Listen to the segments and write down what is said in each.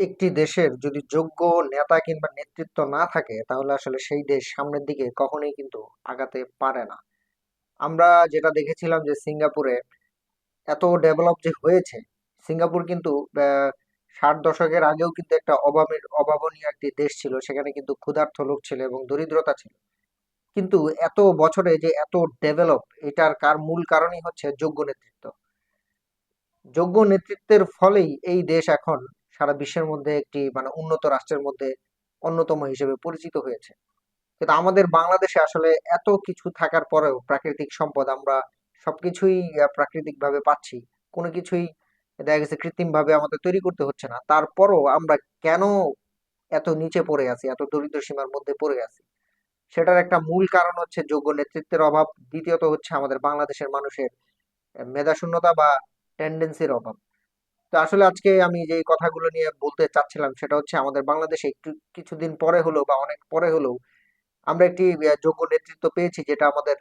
একটি দেশের যদি যোগ্য নেতা কিংবা নেতৃত্ব না থাকে, তাহলে আসলে সেই দেশ সামনের দিকে কখনোই কিন্তু আগাতে পারে না। আমরা যেটা দেখেছিলাম যে সিঙ্গাপুরে এত ডেভেলপ যে হয়েছে, সিঙ্গাপুর কিন্তু ষাট দশকের আগেও কিন্তু একটা অভাবের অভাবনীয় একটি দেশ ছিল, সেখানে কিন্তু ক্ষুধার্ত লোক ছিল এবং দরিদ্রতা ছিল। কিন্তু এত বছরে যে এত ডেভেলপ এটার কার, মূল কারণই হচ্ছে যোগ্য নেতৃত্ব। যোগ্য নেতৃত্বের ফলেই এই দেশ এখন সারা বিশ্বের মধ্যে একটি মানে উন্নত রাষ্ট্রের মধ্যে অন্যতম হিসেবে পরিচিত হয়েছে। কিন্তু আমাদের বাংলাদেশে আসলে এত কিছু থাকার পরেও প্রাকৃতিক সম্পদ আমরা সবকিছুই প্রাকৃতিকভাবে পাচ্ছি। কোনো কিছুই দেখা গেছে কৃত্রিম ভাবে আমাদের তৈরি করতে হচ্ছে না। তারপরও আমরা কেন এত নিচে পড়ে আছি, এত দরিদ্র সীমার মধ্যে পড়ে আছি? সেটার একটা মূল কারণ হচ্ছে যোগ্য নেতৃত্বের অভাব, দ্বিতীয়ত হচ্ছে আমাদের বাংলাদেশের মানুষের মেধাশূন্যতা বা টেন্ডেন্সির অভাব। তো আসলে আজকে আমি যে কথাগুলো নিয়ে বলতে চাচ্ছিলাম, সেটা হচ্ছে আমাদের বাংলাদেশে একটু কিছুদিন পরে হলেও বা অনেক পরে হলেও আমরা একটি যোগ্য নেতৃত্ব পেয়েছি যেটা আমাদের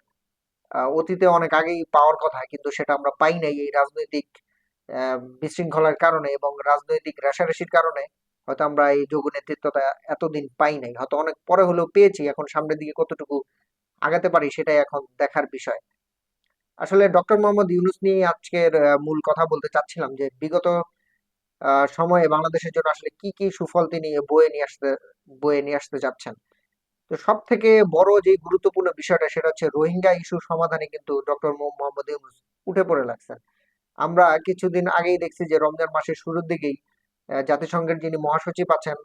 অতীতে অনেক আগেই পাওয়ার কথা কিন্তু সেটা আমরা পাই নাই এই রাজনৈতিক বিশৃঙ্খলার কারণে এবং রাজনৈতিক রেশারেশির কারণে হয়তো আমরা এই যোগ্য নেতৃত্বটা এতদিন পাই নাই। হয়তো অনেক পরে হলেও পেয়েছি, এখন সামনের দিকে কতটুকু আগাতে পারি সেটাই এখন দেখার বিষয়। আসলে ডক্টর মোহাম্মদ ইউনুস নিয়ে আজকের মূল কথা বলতে চাচ্ছিলাম যে বিগত সময়ে বাংলাদেশের জন্য আসলে কি কি সুফল তিনি বয়ে নিয়ে আসতে, বয়ে নিয়ে আসতে যাচ্ছেন। তো সব থেকে বড় যে গুরুত্বপূর্ণ বিষয়টা সেটা হচ্ছে রোহিঙ্গা ইস্যু সমাধানে কিন্তু ডক্টর মোহাম্মদ ইউনুস উঠে পড়ে লাগছেন। আমরা কিছুদিন আগেই দেখছি যে রমজান মাসের শুরুর দিকেই জাতিসংঘের যিনি মহাসচিব আছেন,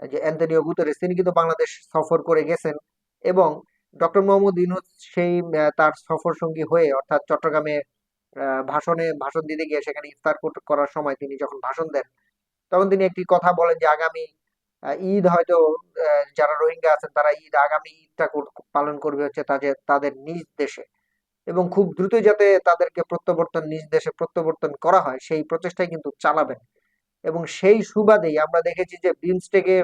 যে অ্যান্টনিও গুতেরেস, তিনি কিন্তু বাংলাদেশ সফর করে গেছেন এবং ডক্টর মোহাম্মদ ইউনূস সেই তার সফর সঙ্গী হয়ে অর্থাৎ চট্টগ্রামে ভাষণে, ভাষণ দিতে গিয়ে সেখানে ইফতার করার সময় তিনি যখন ভাষণ দেন, তখন তিনি একটি কথা বলেন যে আগামী ঈদ হয়তো যারা রোহিঙ্গা আছেন তারা ঈদ, আগামী ঈদটা পালন করবে হচ্ছে তাদের তাদের নিজ দেশে। এবং খুব দ্রুত যাতে তাদেরকে প্রত্যাবর্তন, নিজ দেশে প্রত্যাবর্তন করা হয়, সেই প্রচেষ্টাই কিন্তু চালাবেন। এবং সেই সুবাদেই আমরা দেখেছি যে বিমস্টেকে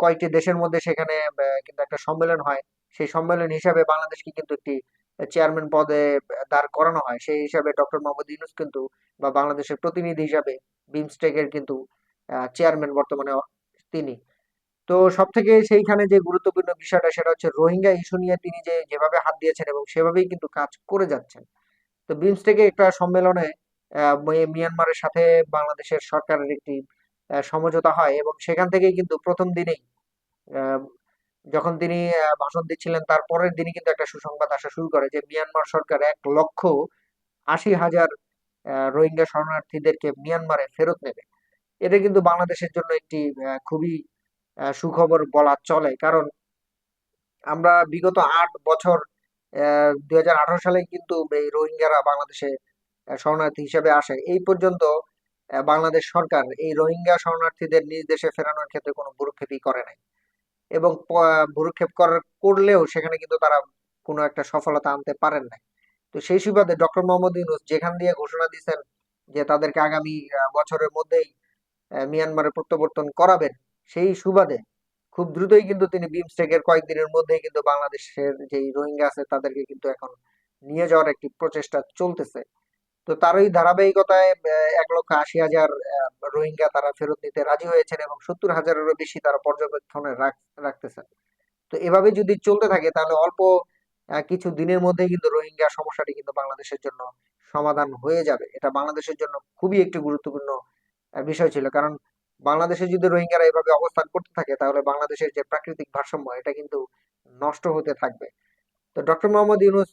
কয়েকটি দেশের মধ্যে সেখানে কিন্তু একটা সম্মেলন হয়। সেই সম্মেলন হিসাবে বাংলাদেশকে কিন্তু একটি চেয়ারম্যান পদে দাঁড় করানো হয়। সেই হিসাবে ডক্টর মোহাম্মদ ইউনূস কিন্তু, বা বাংলাদেশের প্রতিনিধি হিসাবে বিমস্টেকের কিন্তু চেয়ারম্যান বর্তমানে তিনি। তো সব থেকে সেইখানে যে গুরুত্বপূর্ণ বিষয়টা, সেটা হচ্ছে রোহিঙ্গা ইস্যু নিয়ে তিনি যে, যেভাবে হাত দিয়েছেন এবং সেভাবেই কিন্তু কাজ করে যাচ্ছেন। তো বিমস্টেকে একটা সম্মেলনে মিয়ানমারের সাথে বাংলাদেশের সরকারের একটি সমঝোতা হয় এবং সেখান থেকেই কিন্তু প্রথম দিনেই যখন তিনি ভাষণ দিচ্ছিলেন, তার পরের দিনই কিন্তু একটা সুসংবাদ আসা শুরু করে যে মিয়ানমার সরকার এক লক্ষ আশি হাজার রোহিঙ্গা শরণার্থীদেরকে মিয়ানমারে ফেরত নেবে। এটা কিন্তু বাংলাদেশের জন্য একটি খুবই সুখবর বলা চলে। কারণ আমরা বিগত আট বছর দুই হাজার আঠারো সালে কিন্তু এই রোহিঙ্গারা বাংলাদেশে শরণার্থী হিসেবে আসে। এই পর্যন্ত বাংলাদেশ সরকার এই রোহিঙ্গা শরণার্থীদের নিজ দেশে ফেরানোর ক্ষেত্রে কোনো ভ্রুক্ষেপই করে নাই। এবং ভ্রুক্ষেপ করার, করলেও সেখানে কিন্তু তারা কোনো একটা সফলতা আনতে পারেন নাই। তো সেই সুবাদে ডক্টর মোহাম্মদ ইউনূস যেখান দিয়ে ঘোষণা দিয়েছেন যে তাদেরকে আগামী বছরের মধ্যেই মিয়ানমারে প্রত্যাবর্তন করাবেন, সেই সুবাদে খুব দ্রুতই কিন্তু তিনি বিমস্টেকের কয়েকদিনের মধ্যেই কিন্তু বাংলাদেশের যেই রোহিঙ্গা আছে তাদেরকে কিন্তু এখন নিয়ে যাওয়ার একটি প্রচেষ্টা চলতেছে। তো তারই ধারাবাহিকতায় এক লক্ষ আশি হাজার রোহিঙ্গা তারা ফেরত নিতে রাজি হয়েছেন এবং সত্তর হাজারেরও বেশি তারা পর্যবেক্ষণে রাখ- রাখতেছেন তো এভাবে যদি চলতে থাকে, তাহলে অল্প কিছু দিনের মধ্যেই কিন্তু রোহিঙ্গা সমস্যাটি কিন্তু বাংলাদেশের জন্য সমাধান হয়ে যাবে। এটা বাংলাদেশের জন্য খুবই একটি গুরুত্বপূর্ণ বিষয় ছিল। কারণ বাংলাদেশে যদি রোহিঙ্গারা এভাবে অবস্থান করতে থাকে, তাহলে বাংলাদেশের যে প্রাকৃতিক ভারসাম্য, এটা কিন্তু নষ্ট হতে থাকবে। তো ডক্টর মোহাম্মদ ইউনূস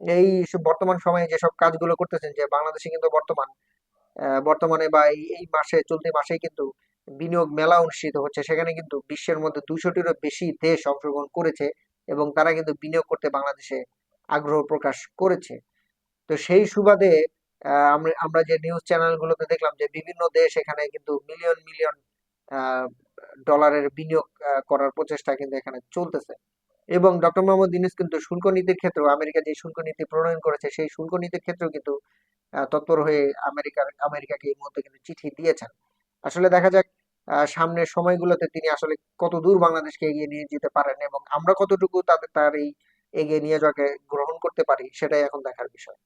এই বর্তমান সময়ে যেসব কাজগুলো করতেছেন, যে বাংলাদেশে কিন্তু বর্তমান বর্তমানে বা এই মাসে, চলতি মাসেই কিন্তু বিনিয়োগ মেলা অনুষ্ঠিত হচ্ছে। সেখানে কিন্তু বিশ্বের মধ্যে দুশোটিরও বেশি দেশ অংশগ্রহণ করেছে এবং তারা কিন্তু বিনিয়োগ করতে বাংলাদেশে আগ্রহ প্রকাশ করেছে। তো সেই সুবাদে আমরা যে নিউজ চ্যানেলগুলোতে দেখলাম যে বিভিন্ন দেশ এখানে কিন্তু মিলিয়ন মিলিয়ন ডলারের বিনিয়োগ করার প্রচেষ্টা কিন্তু এখানে চলতেছে। এবং ডক্টর মোহাম্মদ ইউনূস কিন্তু শুল্ক নীতির ক্ষেত্রেও আমেরিকা যে শুল্ক নীতি প্রণয়ন করেছে, সেই শুল্ক নীতির ক্ষেত্রেও কিন্তু তৎপর হয়ে আমেরিকার, আমেরিকাকে এই মুহূর্তে কিন্তু চিঠি দিয়েছেন। আসলে দেখা যাক সামনের সময়গুলোতে তিনি আসলে কত দূর বাংলাদেশকে এগিয়ে নিয়ে যেতে পারেন এবং আমরা কতটুকু তাদের, তার এই এগিয়ে নিয়ে যাওয়াকে গ্রহণ করতে পারি, সেটাই এখন দেখার বিষয়।